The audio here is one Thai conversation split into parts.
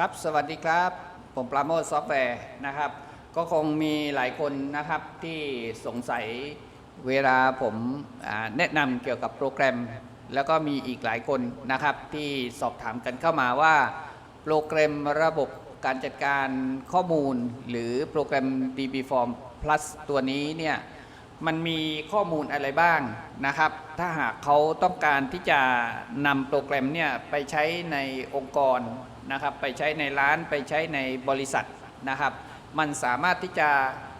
ครับ สวัสดีครับ ผมปราโมทซอฟต์แวร์นะครับ ก็คงมีหลายคนนะครับที่สงสัยเวลาผมแนะนำเกี่ยวกับโปรแกรม แล้วก็มีอีกหลายคนนะครับที่สอบถามกันเข้ามาว่า โปรแกรมระบบการจัดการข้อมูล หรือโปรแกรม DBForm Plus ตัวนี้เนี่ยมันมีข้อมูลอะไรบ้างนะครับ ถ้าหากเขาต้องการที่จะนำโปรแกรมเนี่ยไปใช้ในองค์กร นะครับไปใช้ในร้านไปใช้ในบริษัทนะครับ มันสามารถที่จะ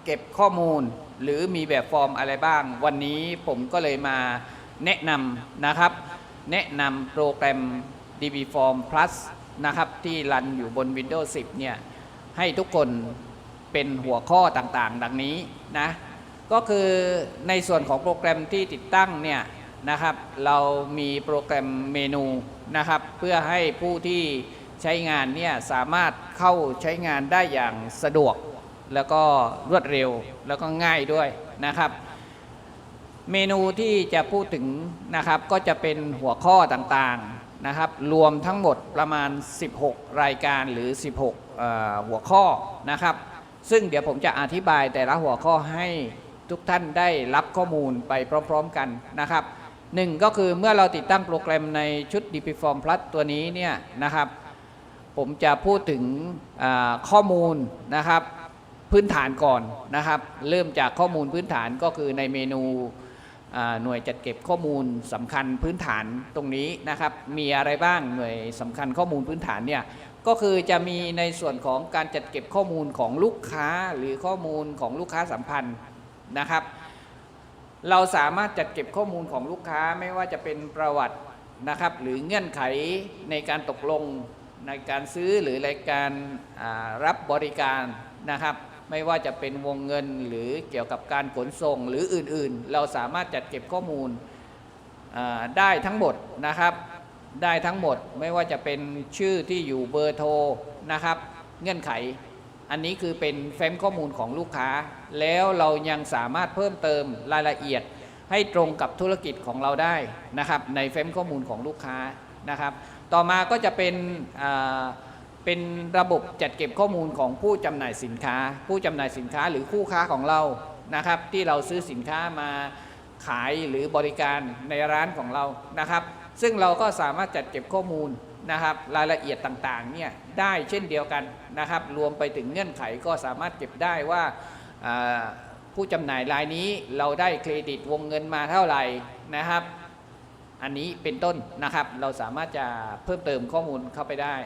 เก็บข้อมูลหรือมีแบบฟอร์มอะไรบ้าง วันนี้ผมก็เลยมาแนะนำนะครับ แนะนำโปรแกรม DBForm Plus นะครับที่รันอยู่บน Windows 10 เนี่ยให้ทุกคนเป็นหัวข้อต่างๆ ดังนี้นะก็คือในส่วนของโปรแกรมที่ติดตั้งเนี่ยนะครับ เรามีโปรแกรมเมนูนะครับ เพื่อให้ผู้ที่ ใช้งานเนี่ยสามารถเข้าใช้งานได้อย่างสะดวก แล้วก็รวดเร็วแล้วก็ง่ายด้วยนะครับ เมนูที่จะพูดถึงนะครับก็จะเป็นหัวข้อต่างๆนะครับ รวมทั้งหมดประมาณ 16 รายการหรือ 16อหัวข้อนะครับ ซึ่งเดี๋ยวผมจะอธิบายแต่ละหัวข้อให้ทุกท่านได้รับข้อมูลไปพร้อมๆกันนะครับหนึ่งก็คือเมื่อเราติดตั้งโปรแกรมในชุด DPForm Plus ตัวนี้เนี่ยนะครับ ผมจะพูดถึงข้อมูลนะครับพื้นฐานก่อนนะครับ เริ่มจากข้อมูลพื้นฐานก็คือในเมนูหน่วยจัดเก็บข้อมูลสำคัญพื้นฐานตรงนี้นะครับ มีอะไรบ้างหน่วยสำคัญข้อมูลพื้นฐานเนี่ยก็คือจะมีในส่วนของการจัดเก็บข้อมูลของลูกค้าหรือข้อมูลของลูกค้าสัมพันธ์นะครับ เราสามารถจัดเก็บข้อมูลของลูกค้าไม่ว่าจะเป็นประวัตินะครับ หรือเงื่อนไขในการตกลง ในการซื้อหรือรายการรับบริการนะครับ ไม่ว่าจะเป็นวงเงินหรือเกี่ยวกับการขนส่งหรืออื่นๆ เราสามารถจัดเก็บข้อมูลได้ทั้งหมดนะครับ ได้ทั้งหมดไม่ว่าจะเป็นชื่อที่อยู่เบอร์โทรนะครับ เงื่อนไข อันนี้คือเป็นแฟ้มข้อมูลของลูกค้า แล้วเรายังสามารถเพิ่มเติมรายละเอียดให้ตรงกับธุรกิจของเราได้นะครับ ในแฟ้มข้อมูลของลูกค้านะครับ ต่อมาก็จะเป็นเป็นระบบจัดเก็บข้อมูลของผู้จำหน่ายสินค้า ผู้จำหน่ายสินค้าหรือคู่ค้าของเรานะครับ ที่เราซื้อสินค้ามาขายหรือบริการในร้านของเรานะครับ ซึ่งเราก็สามารถจัดเก็บข้อมูลนะครับ รายละเอียดต่างๆเนี่ยได้เช่นเดียวกันนะครับ รวมไปถึงเงื่อนไขก็สามารถเก็บได้ว่าผู้จำหน่ายรายนี้เราได้เครดิตวงเงินมาเท่าไหร่นะครับ อันนี้เป็นต้นนะครับ เราสามารถจะเพิ่มเติมข้อมูลเข้าไปได้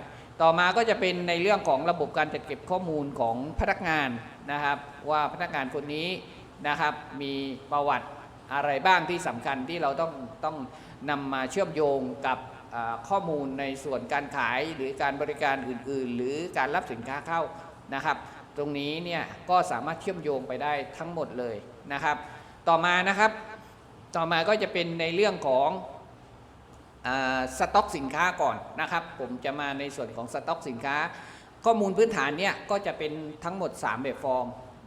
ต่อมาก็จะเป็นในเรื่องของระบบการจัดเก็บข้อมูลของพนักงานนะครับ ว่าพนักงานคนนี้นะครับ มีประวัติอะไรบ้างที่สำคัญที่เราต้องต้องนำมาเชื่อมโยงกับข้อมูลในส่วนการขายหรือการบริการอื่น ๆ หรือการรับสินค้าเข้านะครับ ตรงนี้เนี่ยก็สามารถเชื่อมโยงไปได้ทั้งหมดเลยนะครับ ต่อมานะครับ ต่อมาก็จะเป็นในเรื่องของ สต็อกสินค้าก่อนนะครับ ผมจะมาในส่วนของสต็อกสินค้า ข้อมูลพื้นฐานเนี่ยก็จะเป็นทั้งหมด 3 แบบฟอร์ม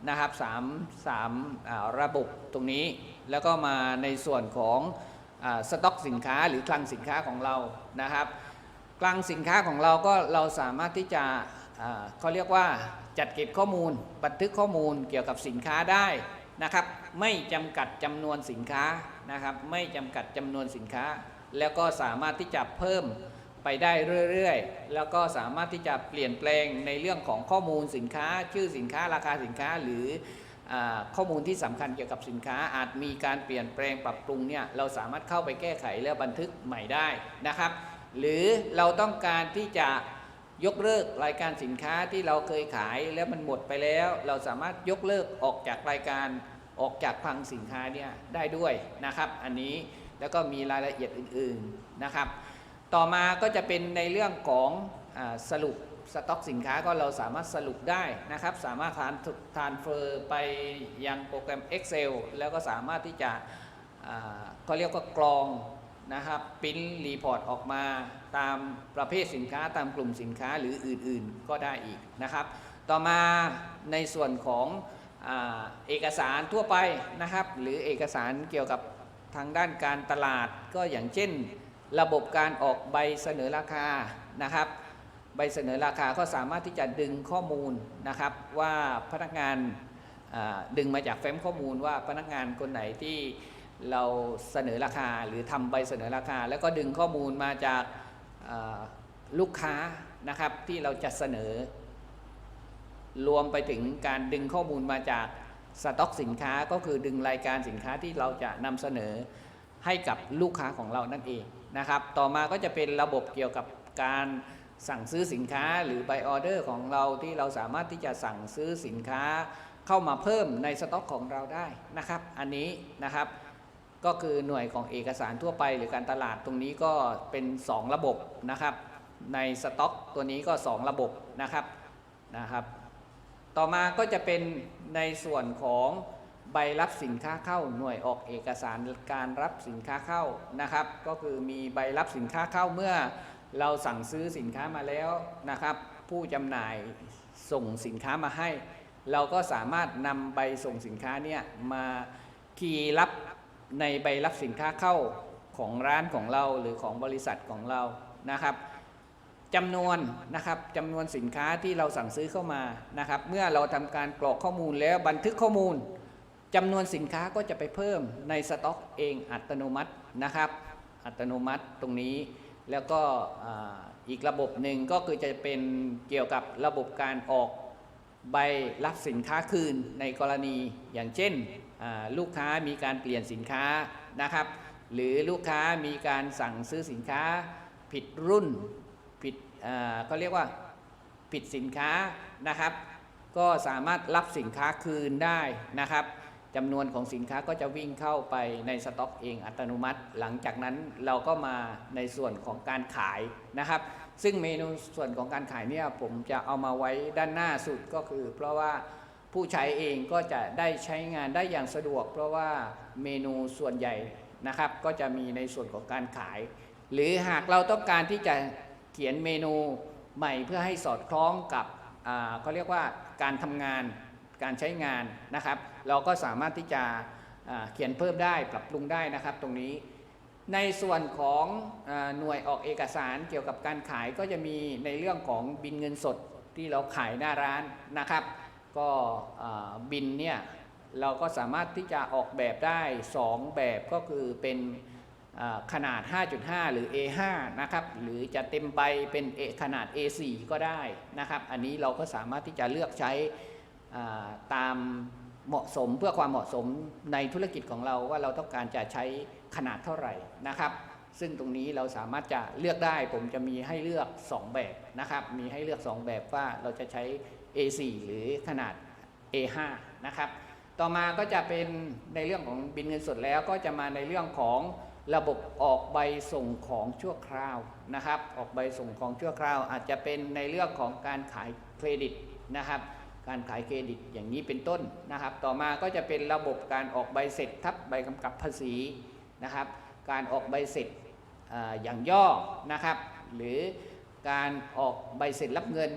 นะครับ3 3าระบบตรงนี้ แล้วก็มาในส่วนของอสต็อกสินค้าหรือคลังสินค้าของเรานะครับ คลังสินค้าของเราก็เราสามารถที่จะเขาเรียกว่าจัดเก็บข้อมูล บันทึกข้อมูลเกี่ยวกับสินค้าได้นะครับ ไม่จำกัดจำนวนสินค้านะครับ ไม่จำกัดจำนวนสินค้า แล้วก็สามารถที่จะเพิ่มไปได้เรื่อยๆ แล้วก็สามารถที่จะเปลี่ยนแปลงในเรื่องของข้อมูลสินค้า ชื่อสินค้าราคาสินค้าหรืออข้อมูลที่สำคัญเกี่ยวกับสินค้าอาจมีการเปลี่ยนแปลงปรับปรุงเนี่ยเราสามารถเข้าไปแก้ไขแล้วบันทึกใหม่ได้นะครับ หรือเราต้องการที่จะยกเลิกรายการสินค้าที่เราเคยขายแล้วมันหมดไปแล้ว เราสามารถยกเลิกออกจากรายการออกจากคลังสินค้าเนี่ยได้ด้วยนะครับ อันนี้ แล้วก็มีรายละเอียดอื่นๆนะครับ ต่อมาก็จะเป็นในเรื่องของอสรุปสต็อกสินค้าก็เราสามารถสรุปได้นะครับ สามารถทานทานเฟอร์ไปยังโปรแกรม Excel แล้วก็สามารถที่จะเขาเรียกว่ากรองนะครับปิ้นรีพอร์ตออกมาตามประเภทสินค้าตามกลุ่มสินค้าหรืออื่นๆก็ได้อีกนะครับ ต่อมาในส่วนของอเอกสารทั่วไปนะครับ หรือเอกสารเกี่ยวกับ ทางด้านการตลาดก็อย่างเช่น ระบบการออกใบเสนอราคานะครับ ใบเสนอราคาก็สามารถที่จะดึงข้อมูลนะครับว่าพนักงานดึงมาจากแฟ้มข้อมูลว่าพนักงานคนไหนที่เราเสนอราคาหรือทำใบเสนอราคา แล้วก็ดึงข้อมูลมาจากลูกค้านะครับที่เราจะเสนอ รวมไปถึงการดึงข้อมูลมาจาก สต็อกสินค้าก็คือดึงรายการสินค้าที่เราจะนำเสนอให้กับลูกค้าของเรานั่นเองนะครับ ต่อมาก็จะเป็นระบบเกี่ยวกับการสั่งซื้อสินค้าหรือ by order ของเราที่เราสามารถที่จะสั่งซื้อสินค้าเข้ามาเพิ่มในสต็อกของเราได้นะครับ อันนี้นะครับก็คือหน่วยของเอกสารทั่วไปหรือการตลาดตรงนี้ก็เป็น 2 ระบบนะครับ ในสต็อกตัวนี้ก็ 2 ระบบนะครับนะครับ ต่อมาก็จะเป็นในส่วนของใบรับสินค้าเข้าหน่วยออกเอกสารการรับสินค้าเข้านะครับ ก็คือมีใบรับสินค้าเข้าเมื่อเราสั่งซื้อสินค้ามาแล้วนะครับ ผู้จำหน่ายส่งสินค้ามาให้ เราก็สามารถนำใบส่งสินค้าเนี่ยมาคีย์รับในใบรับสินค้าเข้าของร้านของเราหรือของบริษัทของเรานะครับ จำนวนนะครับจำนวนสินค้าที่เราสั่งซื้อเข้ามานะครับ เมื่อเราทำการกรอกข้อมูลแล้วบันทึกข้อมูลจำนวนสินค้าก็จะไปเพิ่มในสต็อกเองอัตโนมัตินะครับ อัตโนมัติตรงนี้ แล้วก็อีกระบบหนึ่งก็คือจะเป็นเกี่ยวกับระบบการออกใบรับสินค้าคืนในกรณีอย่างเช่นลูกค้ามีการเปลี่ยนสินค้านะครับ หรือลูกค้ามีการสั่งซื้อสินค้าผิดรุ่น เขาเรียกว่าผิดสินค้านะครับ ก็สามารถรับสินค้าคืนได้นะครับจำนวนของสินค้าก็จะวิ่งเข้าไปในสต็อกเองอัตโนมัติ หลังจากนั้นเราก็มาในส่วนของการขายนะครับ ซึ่งเมนูส่วนของการขายเนี่ยผมจะเอามาไว้ด้านหน้าสุดก็คือ เพราะว่าผู้ใช้เองก็จะได้ใช้งานได้อย่างสะดวก เพราะว่าเมนูส่วนใหญ่นะครับ ก็จะมีในส่วนของการขาย หรือหากเราต้องการที่จะ เขียนเมนูใหม่เพื่อให้สอดคล้องกับเขาเรียกว่าการทำงานการใช้งานนะครับ เราก็สามารถที่จะเขียนเพิ่มได้ปรับปรุงได้นะครับตรงนี้ ในส่วนของอหน่วยออกเอกสารเกี่ยวกับการขายก็จะมีในเรื่องของบินเงินสดที่เราขายหน้าร้านนะครับ ก็บินเนี่ยเราก็สามารถที่จะออกแบบได้ 2 แบบก็คือเป็น ขนาด 5.5 หรือ A5 นะครับ หรือจะเต็มใบเป็น A ขนาด A4 ก็ได้นะครับ อันนี้เราก็สามารถที่จะเลือกใช้ตามเหมาะสมเพื่อความเหมาะสมในธุรกิจของเราว่าเราต้องการจะใช้ขนาดเท่าไหร่นะครับ ซึ่งตรงนี้เราสามารถจะเลือกได้ ผมจะมีให้เลือก 2 แบบนะครับ มีให้เลือก 2 แบบว่าเราจะใช้ A4 หรือขนาด A5 นะครับ ต่อมาก็จะเป็นในเรื่องของบินเงินสดแล้วก็จะมาในเรื่องของ ระบบออกใบส่งของชั่วคราวนะครับ ออกใบส่งของชั่วคราว อาจจะเป็นในเรื่องของการขายเครดิตนะครับ การขายเครดิตอย่างนี้เป็นต้นนะครับ ต่อมาก็จะเป็นระบบการออกใบเสร็จทับใบกำกับภาษีนะครับ การออกใบเสร็จออย่างย่อนะครับ หรือการออกใบเสร็จรับเงิน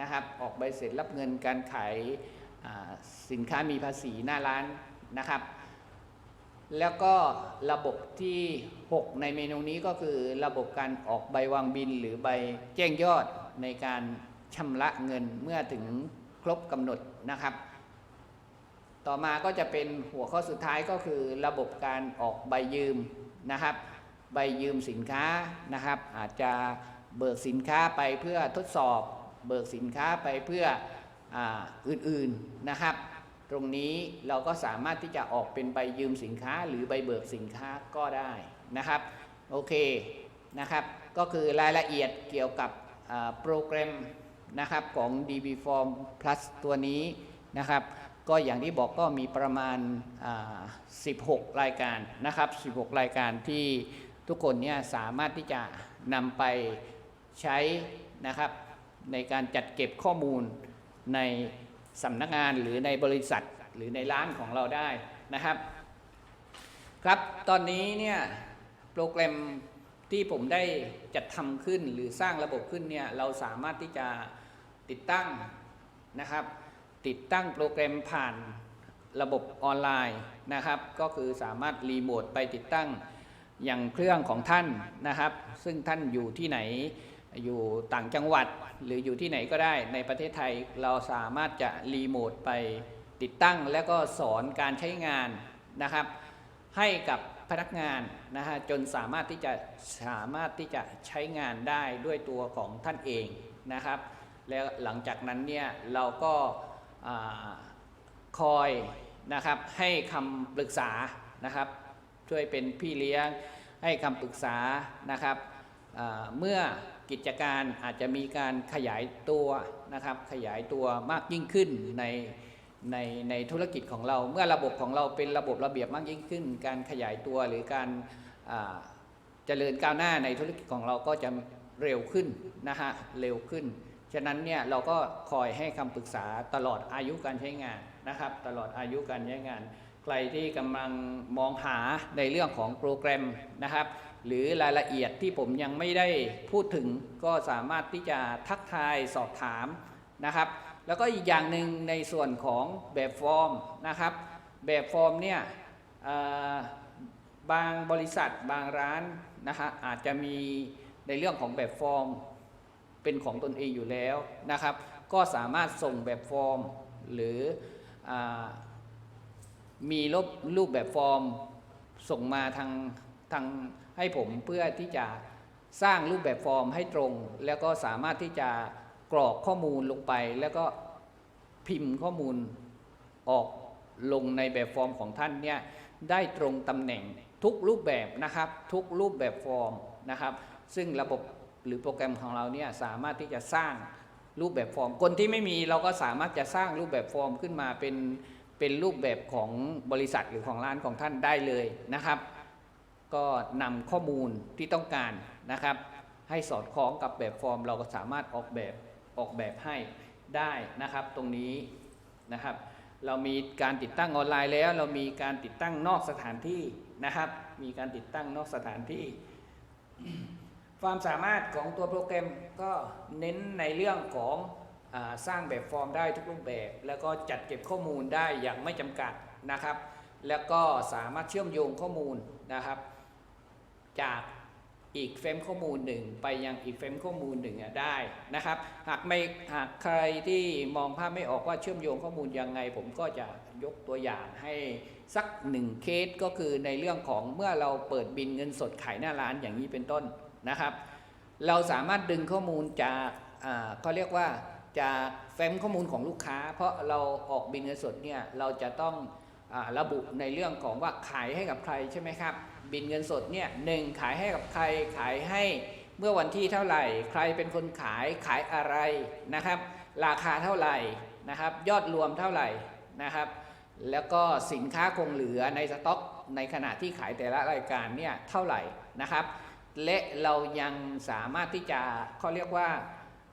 นะครับ ออกใบเสร็จรับเงินการขายสินค้ามีภาษีหน้าร้านนะครับ แล้วก็ระบบที่ 6 ในเมนูนี้ก็คือระบบการออกใบวางบินหรือใบแจ้งยอดในการชำระเงินเมื่อถึงครบกำหนดนะครับ ต่อมาก็จะเป็นหัวข้อสุดท้ายก็คือระบบการออกใบยืมนะครับ ใบยืมสินค้านะครับ อาจจะเบิกสินค้าไปเพื่อทดสอบ เบิกสินค้าไปเพื่อออื่นๆนะครับ ตรงนี้เราก็สามารถที่จะออกเป็นใบยืมสินค้าหรือใบเบิกสินค้าก็ได้นะครับโอเคนะครับ ก็คือรายละเอียดเกี่ยวกับโปรแกรมนะครับของ DB Form Plus ตัวนี้นะครับ ก็อย่างที่บอกก็มีประมาณ 16 รายการนะครับ 16 รายการที่ทุกคนเนี่ยสามารถที่จะนำไปใช้นะครับในการจัดเก็บข้อมูลใน สำนักงานหรือในบริษัทหรือในร้านของเราได้นะครับ ครับตอนนี้เนี่ยโปรแกรมที่ผมได้จัดทำขึ้นหรือสร้างระบบขึ้นเนี่ยเราสามารถที่จะติดตั้งนะครับ ติดตั้งโปรแกรมผ่านระบบออนไลน์นะครับ ก็คือสามารถรีโมทไปติดตั้งอย่างเครื่องของท่านนะครับ ซึ่งท่านอยู่ที่ไหน อยู่ต่างจังหวัดหรืออยู่ที่ไหนก็ได้ในประเทศไทยเราสามารถจะรีโมทไปติดตั้งแล้วก็สอนการใช้งานนะครับ ให้กับพนักงานนะฮะจนสามารถที่จะสามารถที่จะใช้งานได้ด้วยตัวของท่านเองนะครับ แล้วหลังจากนั้นเนี่ยเราก็าคอยนะครับให้คำปรึกษานะครับ ช่วยเป็นพี่เลี้ยงให้คำปรึกษานะครับเมื่อ กิจการอาจจะมีการขยายตัวนะครับ ขยายตัวมากยิ่งขึ้นในในในธุรกิจของเรา เมื่อระบบของเราเป็นระบบระเบียบมากยิ่งขึ้น การขยายตัวหรือการเจริญก้าวหน้าในธุรกิจของเราก็จะเร็วขึ้นนะฮะเร็วขึ้น ฉะนั้นเนี่ยเราก็คอยให้คำปรึกษาตลอดอายุการใช้งานนะครับ ตลอดอายุการใช้งาน ใครที่กำลังมองหาในเรื่องของโปรแกรมนะครับ หรือรายละเอียดที่ผมยังไม่ได้พูดถึงก็สามารถที่จะทักทายสอบถามนะครับ แล้วก็อีกอย่างหนึ่งในส่วนของแบบฟอร์มนะครับ แบบฟอร์มเนี่ยบางบริษัทบางร้านนะฮะอาจจะมีในเรื่องของแบบฟอร์มเป็นของตนเองอยู่แล้วนะครับ ก็สามารถส่งแบบฟอร์ม หรืออมีรูปรูปแบบฟอร์มส่งมาทาง ทางให้ผมเพื่อที่จะสร้างรูปแบบฟอร์มให้ตรง แล้วก็สามารถที่จะกรอกข้อมูลลงไป แล้วก็พิมพ์ข้อมูลออกลงในแบบฟอร์มของท่านเนี่ยได้ตรงตำแหน่งทุกรูปแบบนะครับ ทุกรูปแบบฟอร์มนะครับ ซึ่งระบบหรือโปรแกรมของเราเนี่ยสามารถที่จะสร้างรูปแบบฟอร์ม คนที่ไม่มีเราก็สามารถจะสร้างรูปแบบฟอร์มขึ้นมาเป็นเป็นรูปแบบของบริษัทหรือของร้านของท่านได้เลยนะครับ ก็นำข้อมูลที่ต้องการนะครับ ให้สอดคล้องกับแบบฟอร์ม เราก็สามารถออกแบบออกแบบให้ได้นะครับ ตรงนี้นะครับ เรามีการติดตั้งออนไลน์แล้ว เรามีการติดตั้งนอกสถานที่นะครับ มีการติดตั้งนอกสถานที่ ความสามารถของตัวโปรแกรมก็เน้นในเรื่องของอสร้างแบบฟอร์มได้ทุกรูปแบบ แล้วก็จัดเก็บข้อมูลได้อย่างไม่จำกัดนะครับ แล้วก็สามารถเชื่อมโยงข้อมูลนะครับ จากอีกเฟรมข้อมูลหนึ่งไปยังอีกเฟรมข้อมูลหนึ่งได้นะครับ หากไม่หากใครที่มองภาพไม่ออกว่าเชื่อมโยงข้อมูลยังไง ผมก็จะยกตัวอย่างให้สักหนึ่งเคสก็คือในเรื่องของเมื่อเราเปิดบินเงินสดขายหน้าร้านอย่างนี้เป็นต้นนะครับ เราสามารถดึงข้อมูลจากเขาเรียกว่าจากเฟรมข้อมูลของลูกค้า เพราะเราออกบินเงินสดเนี่ยเราจะต้องอระบุในเรื่องของว่าขายให้กับใครใช่ไหมครับ บินเงินสดเนี่ยหนึ่งขายให้กับใครขายให้เมื่อวันที่เท่าไหร่ ใครเป็นคนขายขายอะไรนะครับ ราคาเท่าไหร่นะครับ ยอดรวมเท่าไหร่นะครับ แล้วก็สินค้าคงเหลือในสต็อกในขณะที่ขายแต่ละรายการเนี่ยเท่าไหร่นะครับ และเรายังสามารถที่จะเขาเรียกว่า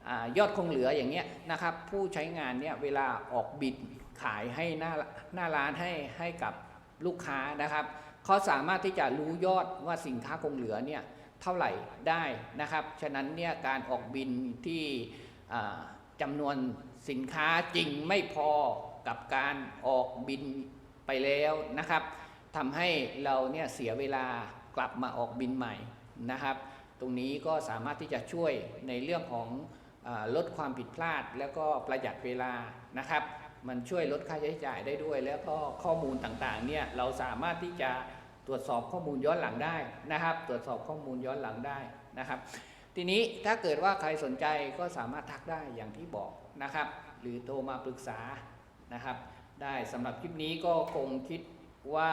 อยอดคงเหลืออย่างเงี้ยนะครับ ผู้ใช้งานเนี่ยเวลาออกบิดขายให้หน้าหน้าร้านให้ให้กับลูกค้านะครับ เขาสามารถที่จะรู้ยอดว่าสินค้าคงเหลือเนี่ยเท่าไหร่ได้นะครับ ฉะนั้นเนี่ยการออกบินที่จำนวนสินค้าจริงไม่พอกับการออกบินไปแล้วนะครับทำให้เราเนี่ยเสียเวลากลับมาออกบินใหม่นะครับ ตรงนี้ก็สามารถที่จะช่วยในเรื่องของอลดความผิดพลาด แล้วก็ประหยัดเวลานะครับ มันช่วยลดค่าใช้จ่ายได้ด้วย แล้วก็ข้อมูลต่างๆเนี่ยเราสามารถที่จะ ตรวจสอบข้อมูลย้อนหลังได้นะครับ ตรวจสอบข้อมูลย้อนหลังได้นะครับ ทีนี้ถ้าเกิดว่าใครสนใจก็สามารถทักได้อย่างที่บอกนะครับ หรือโทรมาปรึกษานะครับ ได้สำหรับคลิปนี้ก็คงคิดว่า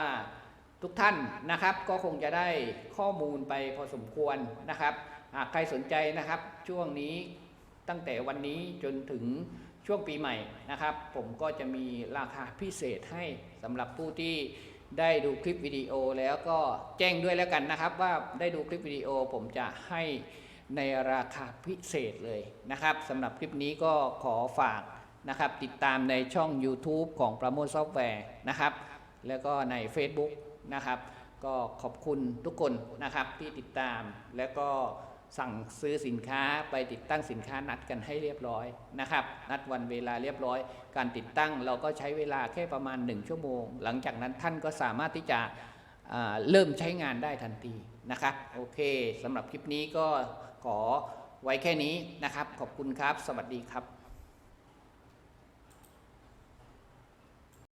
ทุกท่านนะครับก็คงจะได้ข้อมูลไปพอสมควรนะครับหากใครสนใจนะครับช่วงนี้ตั้งแต่วันนี้จนถึงช่วงปีใหม่นะครับ ผมก็จะมีราคาพิเศษให้สำหรับผู้ที่ ได้ดูคลิปวิดีโอแล้วก็แจ้งด้วยแล้วกันนะครับ ว่าได้ดูคลิปวิดีโอผมจะให้ในราคาพิเศษเลยนะครับสำหรับคลิปนี้ก็ขอฝากนะครับ ติดตามในช่อง YouTube ของประโมทซอฟต์แวร์นะครับ แล้วก็ใน Facebook นะครับ ก็ขอบคุณทุกคนนะครับที่ติดตามแล้วก็ สั่งซื้อสินค้าไปติดตั้งสินค้านัดกันให้เรียบร้อยนะครับ นัดวันเวลาเรียบร้อย การติดตั้งเราก็ใช้เวลาแค่ประมาณ 1 ชั่วโมง หลังจากนั้นท่านก็สามารถที่จะเริ่มใช้งานได้ทันทีนะครับโอเคสำหรับคลิปนี้ก็ขอไว้แค่นี้นะครับ ขอบคุณครับ สวัสดีครับ